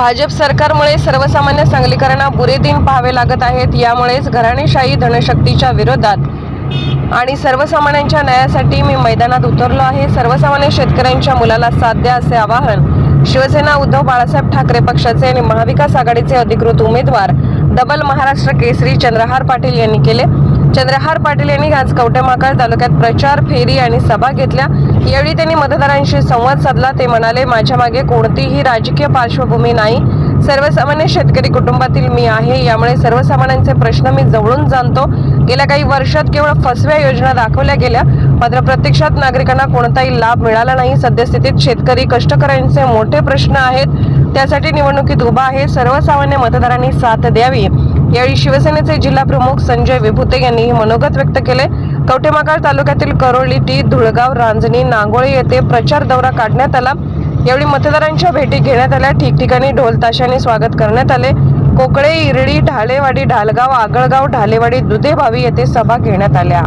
भाजप सरकारमुळे सर्वसामान्य सांगलीकरांना बुरे दिन पाहावे लागत आहेत यामुळेच घराणेशाही धनशक्तीच्या विरोधात. आणि सर्वसामान्यांच्या न्यायासाठी मी मैदानात उतरलो आहे. सर्वसामान्य शेतकऱ्यांच्या मुलाला साथ द्या असे आवाहन शिवसेना उद्धव बाळासाहेब ठाकरे पक्षाचे आणि महाविकास आघाडीचे अधिकृत उमेदवार डबल महाराष्ट्र केसरी चंद्रहार पाटील यांनी केले. चंद्रहार पाटील यांनी आज कवटेमाकळ तालुक्यात प्रचार फेरी आणि सभा घेतल्या. यावेळी त्यांनी मतदारांशी संवाद साधला. ते म्हणाले माझ्या मागे कोणतीही राजकीय पार्श्वभूमी नाही. सर्वसामान्य शेतकरी कुटुंबातील मी आहे. यामुळे सर्वसामान्यांचे प्रश्न मी जवळून जाणतो. गेल्या काही वर्षात केवळ फसव्या योजना दाखवल्या गेल्या. मात्र प्रत्यक्षात नागरिकांना कोणताही लाभ मिळाला नाही. सद्यस्थितीत शेतकरी कष्टकऱ्यांचे मोठे प्रश्न आहेत. त्यासाठी निवडणुकीत उभा आहे. सर्वसामान्य मतदारांनी साथ द्यावी. यावेळी शिवसेनेचे जिल्हा प्रमुख संजय विभूते यांनी हे मनोगत व्यक्त केले. कवटेमाकाळ तालुक्यातील करोळी टी धुळगाव रांजणी नांगोळी येथे प्रचार दौरा काढण्यात आला. यावेळी मतदारांच्या भेटी घेण्यात आल्या. ठिकठिकाणी ढोल ताशाने स्वागत करण्यात आले. कोकळे इरडी ढालेवाडी ढालगाव आगळगाव ढालेवाडी दुधेभावी येथे सभा घेण्यात आल्या.